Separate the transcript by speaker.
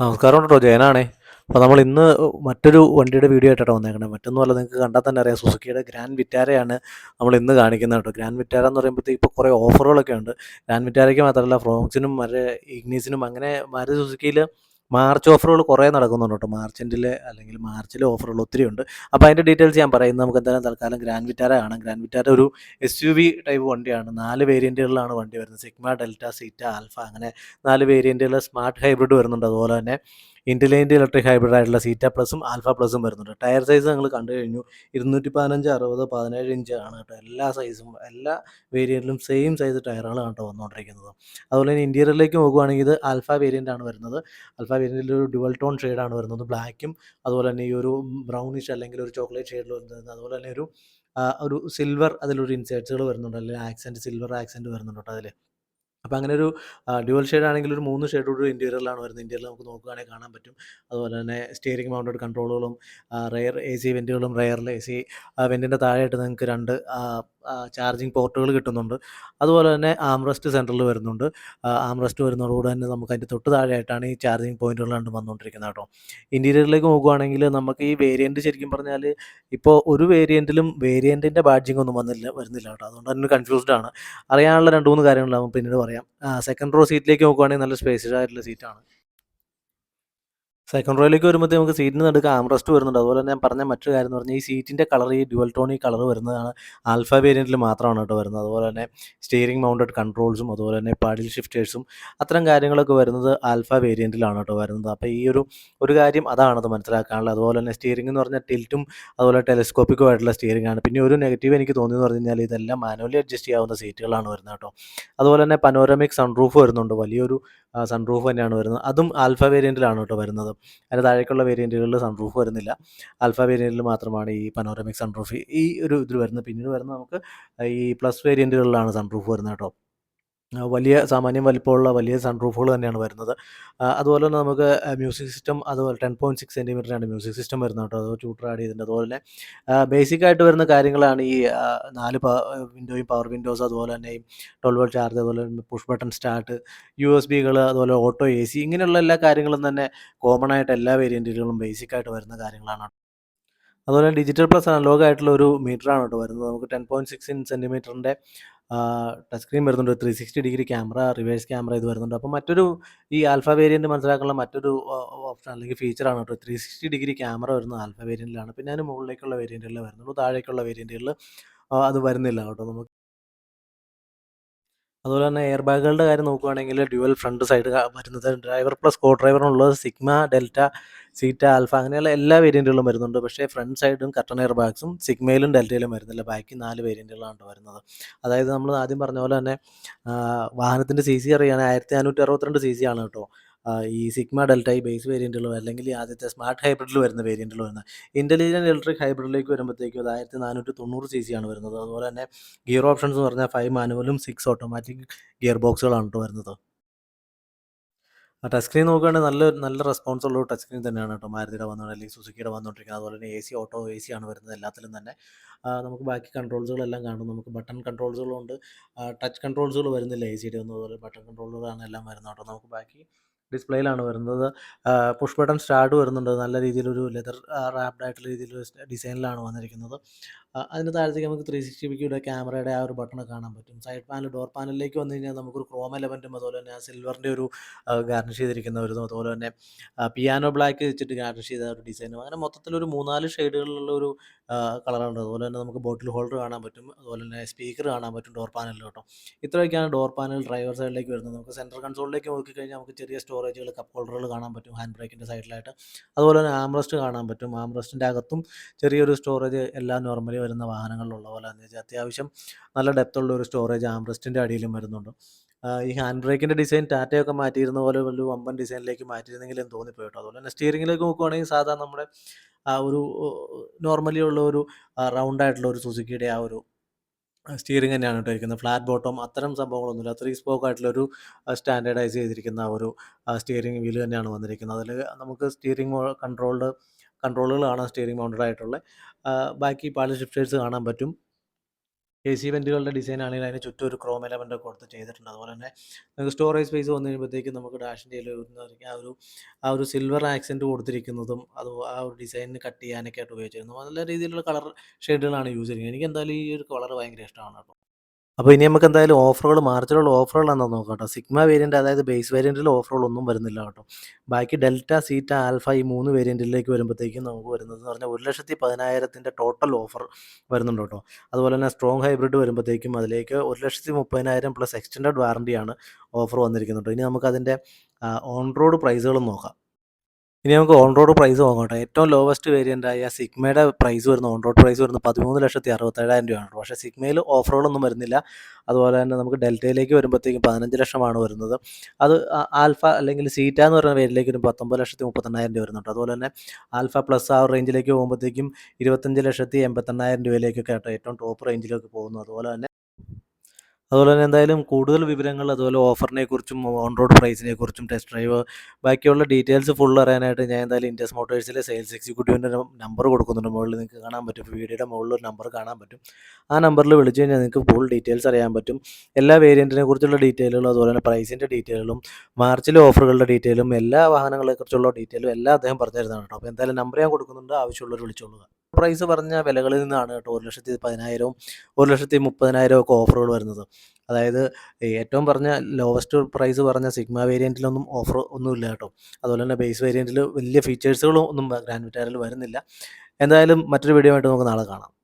Speaker 1: നമസ്കാരം കേട്ടോ. ജയനാണേ. അപ്പോൾ നമ്മൾ ഇന്ന് മറ്റൊരു വണ്ടിയുടെ വീഡിയോ ആയിട്ടാണ് വന്നേക്കണത് മറ്റൊന്നുമല്ല നിങ്ങൾക്ക് കണ്ടാൽ തന്നെ അറിയാം സുസുക്കിയുടെ ഗ്രാൻഡ് വിറ്റാരയാണ് നമ്മൾ ഇന്ന് കാണിക്കുന്നത് കേട്ടോ. ഗ്രാൻഡ് വിറ്റാര എന്ന് പറയുമ്പോഴത്തേക്ക് ഇപ്പോൾ കുറേ ഓഫറുകളൊക്കെ ഉണ്ട്. ഗ്രാൻഡ് വിറ്റാരയ്ക്ക് മാത്രമല്ല ഫ്രോക്സിനും മറ്റേ ഇഗ്നീസിനും അങ്ങനെ മാരുതി സുസുക്കിയിൽ മാർച്ച് ഓഫറുകൾ കുറേ നടക്കുന്നുണ്ട് കേട്ടോ. മാർച്ചിന്റെ അല്ലെങ്കിൽ മാർച്ചിലെ ഓഫറുകൾ ഒത്തിരി ഉണ്ട്. അപ്പോൾ അതിന്റെ ഡീറ്റെയിൽസ് ഞാൻ പറയുന്നത് നമുക്ക് എന്തായാലും തൽക്കാലം ഗ്രാൻഡ് വിറ്റാര ആണ് ഗ്രാൻഡ് വിറ്റാര ഒരു എസ് യു വി ടൈപ്പ് വണ്ടിയാണ്. നാല് വേരിയന്റുകളിലാണ് വണ്ടി വരുന്നത്. സിഗ്മ ഡെൽറ്റ സീറ്റ ആൽഫ അങ്ങനെ നാല് വേരിയന്റുകൾ സ്മാർട്ട് ഹൈബ്രിഡ് വരുന്നുണ്ട്. അതുപോലെ തന്നെ ഇന്റലിജന്റ് ഇലക്ട്രിക് ഹൈബ്രിഡ് ആയിട്ടുള്ള സീറ്റ പ്ലസും ആൽഫ പ്ലസും വരുന്നുണ്ട്. ടയർ സൈസ് ഞങ്ങൾ കണ്ടു കഴിഞ്ഞു. ഇരുന്നൂറ്റി പതിനഞ്ച് അറുപത് പതിനേഴ് ഇഞ്ച് ആണ് കേട്ടോ. എല്ലാ സൈസും എല്ലാ വേരിയന്റിലും സെയിം സൈസ് ടയറുകളാണ് കേട്ടോ വന്നുകൊണ്ടിരിക്കുന്നത്. അതുപോലെ തന്നെ ഇന്റീരിയറിലേക്ക് നോക്കുകയാണെങ്കിൽ ഇത് ആൽഫ വേരിയന്റ് ആണ് വരുന്നത്. ആൽഫ വേരിയന്റിൽ ഒരു ഡുവൽ ടോൺ ഷെയ്ഡാണ് വരുന്നത്. ബ്ലാക്കും അതുപോലെ തന്നെ ഈ ഒരു ബ്രൗണിഷ് അല്ലെങ്കിൽ ഒരു ചോക്ലേറ്റ് ഷെയ്ഡിൽ വരുന്നത്. അതുപോലെ തന്നെ ഒരു ഒരു സിൽവർ അതിലൊരു ഇൻസേർട്സുകൾ വരുന്നുണ്ട്. അല്ലെങ്കിൽ ആക്സെന്റ് സിൽവർ ആക്സെന്റ് വരുന്നുണ്ട് കേട്ടോ അതിൽ അപ്പോൾ അങ്ങനെ ഒരു ഡ്യുവൽ ഷെയ്ഡ് ആണെങ്കിൽ ഒരു മൂന്ന് ഷെയ്ഡോട് ഇന്റീരിയറിലാണ് വരുന്നത്. ഇന്റീരിയർ നമുക്ക് നോക്കുകയാണെങ്കിൽ കാണാൻ പറ്റും. അതുപോലെ തന്നെ സ്റ്റിയറിംഗ് മൗണ്ടഡ് കൺട്രോളുകളും റെയർ എ സി വെന്റുകളും റെയറിൽ എ സി വെന്റിന്റെ താഴെയായിട്ട് നിങ്ങൾക്ക് രണ്ട് ചാർജിങ് പോർട്ടുകൾ കിട്ടുന്നുണ്ട്. അതുപോലെ തന്നെ ആംറസ്റ്റ് സെന്ററിൽ വരുന്നുണ്ട്. ആംറസ്റ്റ് വരുന്നതോടുകൂടി തന്നെ നമുക്ക് അതിന്റെ തൊട്ട് താഴെയായിട്ടാണ് ഈ ചാർജിങ് പോയിന്റുകൾ കണ്ട് വന്നുകൊണ്ടിരിക്കുന്നത് കേട്ടോ. ഇന്റീരിയറിലേക്ക് നോക്കുകയാണെങ്കിൽ നമുക്ക് ഈ വേരിയന്റ് ശരിക്കും പറഞ്ഞാൽ ഇപ്പോൾ ഒരു വേരിയന്റിലും വേരിയന്റിന്റെ ബാഡ്ജിങ് ഒന്നും വന്നില്ല വരുന്നില്ല കേട്ടോ. അതുകൊണ്ട് തന്നെ കൺഫ്യൂസ്ഡ് ആണ്. അറിയാനുള്ള രണ്ട് മൂന്ന് കാര്യങ്ങൾ പിന്നീട് പറയാം. സെക്കൻഡ് റോ സീറ്റിലേക്ക് നോക്കുകയാണെങ്കിൽ നല്ല സ്പേഷ്യസ് ആയിട്ടുള്ള സീറ്റാണ് സെക്കൻഡ് റോയിലേക്ക് വരുമ്പോൾ നമുക്ക് സീറ്റിന് നടുക്ക് ആംറസ്റ്റ് വരുന്നുണ്ട്. അതുപോലെ തന്നെ ഞാൻ പറഞ്ഞ മറ്റൊരു കാര്യം എന്ന് പറഞ്ഞാൽ ഈ സീറ്റിന്റെ കളർ ഈ ഡ്യുവൽ ടോണി കളർ വരുന്നതാണ് ആൽഫ വേരിയന്റിൽ മാത്രമാണ് കേട്ടോ വരുന്നത്. അതുപോലെ തന്നെ സ്റ്റിയറിംഗ് മൗണ്ടഡ് കൺട്രോൾസും അതുപോലെ തന്നെ പാഡിൽ ഷിഫ്റ്റേഴ്സും അത്തരം കാര്യങ്ങളൊക്കെ വരുന്നത് ആൽഫ വേരിയന്റിലാണ് കേട്ടോ വരുന്നത്. അപ്പോൾ ഈ ഒരു ഒരു കാര്യം അതാണത് മനസ്സിലാക്കാനുള്ളത്. അതുപോലെ തന്നെ സ്റ്റിയറിംഗ് എന്ന് പറഞ്ഞാൽ ടിൽറ്റും അതുപോലെ ടെലിസ്കോപ്പിക്കും ആയിട്ടുള്ള സ്റ്റിയറിംഗ് ആണ്. പിന്നെ ഒരു നെഗറ്റീവ് എനിക്ക് തോന്നിയെന്ന് പറഞ്ഞു കഴിഞ്ഞാൽ ഇതെല്ലാം മാനുവലി അഡ്ജസ്റ്റ് ചെയ്യാവുന്ന സീറ്റുകളാണ് വരുന്നത് കേട്ടോ. അതുപോലെ തന്നെ പനോരമിക് സൺറൂഫ് വരുന്നുണ്ട്. വലിയൊരു സൺറൂഫ് തന്നെയാണ് വരുന്നത്. അതും ആൽഫ വേരിയന്റിലാണ് കേട്ടോ വരുന്നത്. അതിന് താഴേക്കുള്ള വേരിയന്റുകളിൽ സൺറൂഫ് വരുന്നില്ല. ആൽഫ വേരിയന്റിൽ മാത്രമാണ് ഈ പനോറമിക് സൺറൂഫ് ഈ ഒരു ഇതിൽ വരുന്നത്. പിന്നീട് വരുന്നത് നമുക്ക് ഈ പ്ലസ് വേരിയന്റുകളിലാണ് സൺറൂഫ് വരുന്നത് കേട്ടോ. വലിയ സാമാന്യം വലിപ്പമുള്ള വലിയ സൺറൂഫുകൾ തന്നെയാണ് വരുന്നത്. അതുപോലെ തന്നെ നമുക്ക് മ്യൂസിക് സിസ്റ്റം അതുപോലെ ടെൻ പോയിന്റ് സിക്സ് സെന്റിമീറ്ററാണ് മ്യൂസിക് സിസ്റ്റം വരുന്നത് കേട്ടോ. അത് ട്യൂട്ടർ ആഡ് ചെയ്തിട്ടുണ്ട്. അതുപോലെ തന്നെ ബേസിക് ആയിട്ട് വരുന്ന കാര്യങ്ങളാണ് ഈ നാല് നാല് വിൻഡോയും പവർ വിൻഡോസ് അതുപോലെ തന്നെ ഈ ട്വൽവ് വോൾട്ട് ചാർജ് അതുപോലെ push button start U S ബികൾ അതുപോലെ ഓട്ടോ എ സി ഇങ്ങനെയുള്ള എല്ലാ കാര്യങ്ങളും തന്നെ കോമൺ ആയിട്ട് എല്ലാ വേരിയന്റുകളും ബേസിക് ആയിട്ട് വരുന്ന കാര്യങ്ങളാണ്. അതുപോലെ ഡിജിറ്റൽ പ്ലസ് അനലോഗ് ആയിട്ടുള്ള ഒരു മീറ്ററാണ് കേട്ടോ വരുന്നത്. നമുക്ക് ടെൻ പോയിന്റ് സിക്സ് ഇൻ സെന്റിമീറ്ററിന്റെ ടച്ച് സ്ക്രീൻ വരുന്നുണ്ട്. Three sixty degree camera reverse camera ഇത് വരുന്നുണ്ട്. അപ്പോൾ മറ്റൊരു ഈ ആൽഫ വേരിയന്റ് മനസ്സിലാക്കാനുള്ള മറ്റൊരു ഓപ്ഷൻ അല്ലെങ്കിൽ ഫീച്ചറാണ് കേട്ടോ. ത്രീ സിക്സ്റ്റി ഡിഗ്രി ക്യാമറ വരുന്നത് ആൽഫ വേരിയന്റിലാണ് പിന്നെ അതിന് മുകളിലേക്കുള്ള വേരിയന്റുകളിൽ വരുന്നുള്ളൂ താഴേക്കുള്ള വേരിയന്റുകളിൽ അത് വരുന്നില്ല കേട്ടോ. നമുക്ക് അതുപോലെ തന്നെ എയർ ബാഗുകളുടെ കാര്യം നോക്കുകയാണെങ്കിൽ ഡ്യുവൽ ഫ്രണ്ട് സൈഡ് വരുന്നത് ഡ്രൈവർ പ്ലസ് കോ ഡ്രൈവറിനുള്ളത് സിഗ്മ ഡെൽറ്റ സീറ്റ ആൽഫ അങ്ങനെയുള്ള എല്ലാ വേരിയന്റുകളും വരുന്നുണ്ട്. പക്ഷേ ഫ്രണ്ട് സൈഡും കട്ടൺ എയർ ബാഗ്സും സിഗ്മയിലും ഡെൽറ്റയിലും വരുന്നില്ല. ബാക്കി നാല് വേരിയന്റുകളാണ് വരുന്നത്. അതായത് നമ്മൾ ആദ്യം പറഞ്ഞ പോലെ തന്നെ വാഹനത്തിന്റെ സി സി അറിയാൻ ആയിരത്തി നാനൂറ്റി അറുപത്തിരണ്ട് സി സി ആണ് കേട്ടോ. ഈ സിഗ്മ ഡെൽറ്റ ഈ ബേസ് വേരിയന്റുകളും അല്ലെങ്കിൽ ആദ്യത്തെ സ്മാർട്ട് ഹൈബ്രിഡിൽ വരുന്ന വേരിയന്റുകൾ വരുന്നത് ഇന്റലിജന്റ് ഇലക്ട്രിക് ഹൈബ്രിഡിലേക്ക് വരുമ്പോഴത്തേക്കും അത് ആയിരത്തി നാനൂറ്റി തൊണ്ണൂറ് സി സി ആണ് വരുന്നത്. അതുപോലെ തന്നെ ഗിയർ ഓപ്ഷൻസ് എന്ന് പറഞ്ഞാൽ ഫൈവ് മാനുവലും സിക്സ് ഓട്ടോമാറ്റിക് ഗിയർ ബോക്സുകളാണ് കേട്ടോ വരുന്നത്. ടച്ച് സ്ക്രീൻ നോക്കുകയാണെങ്കിൽ നല്ല നല്ല റെസ്പോൺസ് ഉള്ള ടച്ച് സ്ക്രീൻ തന്നെയാണ് കേട്ടോ. മാരുതിയുടെ വന്നുകൊണ്ട് അല്ലെങ്കിൽ സുസുക്കിയുടെ വന്നുകൊണ്ടിരിക്കുന്നത് അതുപോലെ തന്നെ A C auto A C ആണ് വരുന്നത് എല്ലാത്തിലും തന്നെ. നമുക്ക് ബാക്കി കൺട്രോൾസുകളെല്ലാം കാണും. നമുക്ക് ബട്ടൺ കൺട്രോൾസുകളുണ്ട് ടച്ച് കൺട്രോൾസുകൾ വരുന്നില്ല എ സിയുടെ ഒന്നും. അതുപോലെ ബട്ടൺ കൺട്രോളുകളാണ് എല്ലാം വരുന്നത് കേട്ടോ. നമുക്ക് ബാക്കി ഡിസ്പ്ലേയിലാണ് വരുന്നത്. പുഷ് ബട്ടൺ സ്റ്റാർട്ട് വരുന്നുണ്ട്. നല്ല രീതിയിലൊരു ലെതർ റാപ്ഡ് ആയിട്ടുള്ള രീതിയിലൊരു ഡിസൈനിലാണ് വന്നിരിക്കുന്നത്. അതിന് താഴത്തേക്ക് നമുക്ക് ത്രീ സിക്സ്റ്റി പിയുടെ ക്യാമറയുടെ ആ ഒരു ബട്ടൺ കാണാൻ പറ്റും. സൈഡ് പാനൽ ഡോർ പാനലിലേക്ക് വന്നു കഴിഞ്ഞാൽ നമുക്കൊരു ക്രോം എലമെന്റും അതുപോലെ തന്നെ ആ സിൽവറിന്റെ ഒരു ഗാർണിഷ് ചെയ്തിരിക്കുന്ന ഒരു അതുപോലെ തന്നെ പിയാനോ ബ്ലാക്ക് വെച്ചിട്ട് ഗാർണിഷ് ചെയ്ത ഒരു ഡിസൈനും അങ്ങനെ മൊത്തത്തിലൊരു മൂന്നാൽ ഷെയ്ഡുകളിലുള്ള ഒരു കളറുണ്ട് അതുപോലെ തന്നെ നമുക്ക് ബോട്ടിൽ ഹോൾഡർ കാണാൻ പറ്റും. അതുപോലെ തന്നെ സ്പീക്കർ കാണാൻ പറ്റും ഡോർ പാനലിൽ കേട്ടോ. ഇത്രയൊക്കെയാണ് ഡോർ പാനൽ ഡ്രൈവർ സൈഡിലേക്ക് വരുന്നത്. നമുക്ക് സെൻട്രൽ കൺസോളിലേക്ക് നോക്കിക്കഴിഞ്ഞാൽ നമുക്ക് ചെറിയ സ്റ്റോറേജുകൾ കപ്പ് ഹോൾഡറുകൾ കാണാൻ പറ്റും ഹാൻഡ് ബ്രേക്കിന്റെ സൈഡിലായിട്ട്. അതുപോലെ തന്നെ ആംറസ്റ്റ് കാണാൻ പറ്റും. ആംറസ്റ്റിന്റെ അകത്തും ചെറിയൊരു സ്റ്റോറേജ് എല്ലാ നോർമലി വരുന്ന വാഹനങ്ങളിലുള്ള പോലെ തന്നെ അത്യാവശ്യം നല്ല ഡെപ്ത് ഉള്ള ഒരു സ്റ്റോറേജ് ആംറസ്റ്റിന്റെ അടിയിലും വരുന്നുണ്ട്. ഈ ഹാൻഡ് ബ്രേക്കിന്റെ ഡിസൈൻ ടാറ്റയൊക്കെ മാറ്റിയിരുന്ന പോലെ ഒരു വമ്പൻ ഡിസൈനിലേക്ക് മാറ്റിയിരുന്നെങ്കിൽ എന്ന് അതുപോലെ തന്നെ സ്റ്റിയറിംഗിലേക്ക് നോക്കുവാണെങ്കിൽ സാധാരണ നമ്മുടെ ആ ഒരു നോർമലി ഉള്ള ഒരു റൗണ്ട് ആയിട്ടുള്ള ഒരു സുസുക്കിയുടെ ആ ഒരു സ്റ്റിയറിംഗ് തന്നെയാണ് കേട്ടോ ഇരിക്കുന്നത്. ഫ്ലാറ്റ് ബോട്ടം അത്തരം സംഭവങ്ങളൊന്നുമില്ല. ത്രീ സ്പോക്ക് ആയിട്ടുള്ളൊരു സ്റ്റാൻഡേർഡൈസ് ചെയ്തിരിക്കുന്ന ഒരു സ്റ്റിയറിംഗ് വീൽ തന്നെയാണ് വന്നിരിക്കുന്നത്. അതിൽ നമുക്ക് സ്റ്റിയറിംഗ് കൺട്രോൾഡ് കൺട്രോളുകളാണ് സ്റ്റിയറിംഗ് മൗണ്ടഡ് ആയിട്ടുള്ളത് ബാക്കി പാൽ ഷിഫ്റ്റേഴ്സ് കാണാൻ പറ്റും. എ സി വെന്റുകളുടെ ഡിസൈൻ ആണെങ്കിൽ അതിന് ചുറ്റും ഒരു ക്രോം എലമെന്റ് കൊടുത്ത് ചെയ്തിട്ടുണ്ട്. അതുപോലെ തന്നെ നമുക്ക് സ്റ്റോറേജ് സ്പേസ് വന്നു കഴിയുമ്പോഴത്തേക്കും നമുക്ക് ഡാഷിന്റെ ആ ഒരു ആ ഒരു സിൽവർ ആക്സെന്റ് കൊടുത്തിരിക്കുന്നതും അത് ആ ഒരു ഡിസൈനിന് കട്ട് ചെയ്യാനൊക്കെ ആയിട്ട് ഉപയോഗിച്ചിരുന്നു. നല്ല രീതിയിലുള്ള കളർ ഷെയ്ഡുകളാണ് യൂസ് ചെയ്യുന്നത്. എനിക്ക് എന്തായാലും ഈ ഒരു കളർ ഭയങ്കര ഇഷ്ടമാണ് കേട്ടോ. അപ്പോൾ ഇനി നമുക്ക് എന്തായാലും ഓഫറുകൾ മാർച്ചിലുള്ള ഓഫറുകളാണെന്ന് നോക്കാം കേട്ടോ സിഗ്മ വേരിയന്റ് അതായത് ബേസ് വേരിയന്റിൽ ഓഫറുകളൊന്നും വരുന്നില്ല കേട്ടോ ബാക്കി ഡെൽറ്റ സീറ്റ ആൽഫ ഈ മൂന്ന് വേരിയന്റിലേക്ക് വരുമ്പോഴത്തേക്കും നമുക്ക് വരുന്നത് എന്ന് പറഞ്ഞാൽ ഒരു ലക്ഷത്തി പതിനായിരത്തിന്റെ ടോട്ടൽ ഓഫർ വരുന്നുണ്ട് കേട്ടോ അതുപോലെ തന്നെ സ്ട്രോങ് ഹൈബ്രിഡ് വരുമ്പോഴത്തേക്കും അതിലേക്ക് ഒരു ലക്ഷത്തി മുപ്പതിനായിരം പ്ലസ് എക്സ്റ്റൻഡ് വാറണ്ടിയാണ് ഓഫർ വന്നിരിക്കുന്നത് ഇനി നമുക്ക് അതിന്റെ ഓൺ റോഡ് പ്രൈസുകളും നോക്കാം. ഇനി നമുക്ക് ഓൺ റോഡ് പ്രൈസ് നോക്കട്ടെ. ഏറ്റവും ലോവസ്റ്റ് വേരിയന്റ് ആയ സിഗ്മയുടെ പ്രൈസ് വരുന്ന. ഓൺ റോഡ് പ്രൈസ് വരുന്നത് പതിമൂന്ന് ലക്ഷത്തി അറുപത്തേഴായിരം രൂപയാണ്. കേട്ടോ പക്ഷേ സിഗ്മയിൽ ഓഫറുകളൊന്നും വരുന്നില്ല. അതുപോലെ തന്നെ നമുക്ക് ഡെൽറ്റയിലേക്ക് വരുമ്പോഴത്തേക്കും പതിനഞ്ച് ലക്ഷമാണ് വരുന്നത്. അത് ആൽഫ അല്ലെങ്കിൽ സീറ്റ എന്ന് പറയുന്ന പേരിലേക്ക് വരുമ്പോൾ പത്തൊമ്പത് ലക്ഷത്തി മുപ്പത്തെണ്ണായിരം രൂപ വരുന്നുണ്ട്. അതുപോലെ തന്നെ ആൽഫ പ്ലസ് ആ റേഞ്ചിലേക്ക് പോകുമ്പോഴത്തേക്കും ഇരുപത്തഞ്ച് ലക്ഷത്തി എൺപത്തെണ്ണായിരം രൂപയിലേക്കൊക്കെ ആട്ടോ ഏറ്റവും ടോപ്പ് റേഞ്ചിലേക്ക് പോകുന്നു അതുപോലെ തന്നെ അതുപോലെ തന്നെ എന്തായാലും കൂടുതൽ വിവരങ്ങൾ അതുപോലെ ഓഫറിനെ കുറിച്ചും ഓൺ റോഡ് പ്രൈസിനെ കുറിച്ചും ടെസ്റ്റ് ഡ്രൈവ് ബാക്കിയുള്ള ഡീറ്റെയിൽസ് ഫുൾ അറിയാനായിട്ട് ഞാൻ എന്തായാലും ഇൻഡസ് മോട്ടോഴ്സിലെ സെയിൽസ് എക്സിക്യൂട്ടീവിന്റെ നമ്പർ കൊടുക്കുന്നുണ്ട്. മുകളിൽ നിങ്ങൾക്ക് കാണാൻ പറ്റും. വീഡിയോയുടെ മുകളിൽ ഒരു നമ്പർ കാണാൻ പറ്റും. ആ നമ്പറിൽ വിളിച്ചു കഴിഞ്ഞാൽ നിങ്ങൾക്ക് ഫുൾ ഡീറ്റെയിൽസ് അറിയാൻ പറ്റും. എല്ലാ വേരിയന്റിനെ കുറിച്ചുള്ള ഡീറ്റെയിലുകളും അതുപോലെ തന്നെ പ്രൈസിന്റെ ഡീറ്റെയിലും മാർച്ചിലെ ഓഫറുകളുടെ ഡീറ്റെയിലും എല്ലാ വാഹനങ്ങളെക്കുറിച്ചുള്ള ഡീറ്റെയിലും എല്ലാം അദ്ദേഹം പറഞ്ഞു തരുന്നതാണ് കേട്ടോ. അപ്പോൾ എന്തായാലും നമ്പർ ഞാൻ കൊടുക്കുന്നുണ്ട്. ആവശ്യമുള്ളവർ വിളിച്ചോളുക. പ്രൈസ് പറഞ്ഞ വിലകളിൽ നിന്നാണ് കേട്ടോ ഒരു ലക്ഷത്തി പതിനായിരവും ഒരു ലക്ഷത്തി മുപ്പതിനായിരവും ഒക്കെ ഓഫറുകൾ വരുന്നത്. അതായത് ഏറ്റവും പറഞ്ഞ ലോവസ്റ്റ് പ്രൈസ് പറഞ്ഞ സിഗ്മ വേരിയന്റിലൊന്നും ഓഫർ ഒന്നുമില്ല കേട്ടോ. അതുപോലെ തന്നെ ബേസ് വേരിയന്റിൽ വലിയ ഫീച്ചേഴ്സുകളും ഒന്നും ഗ്രാൻഡ് വിറ്റാറിൽ വരുന്നില്ല. എന്തായാലും മറ്റൊരു വീഡിയോ ആയിട്ട് നമുക്ക് നാളെ കാണാം.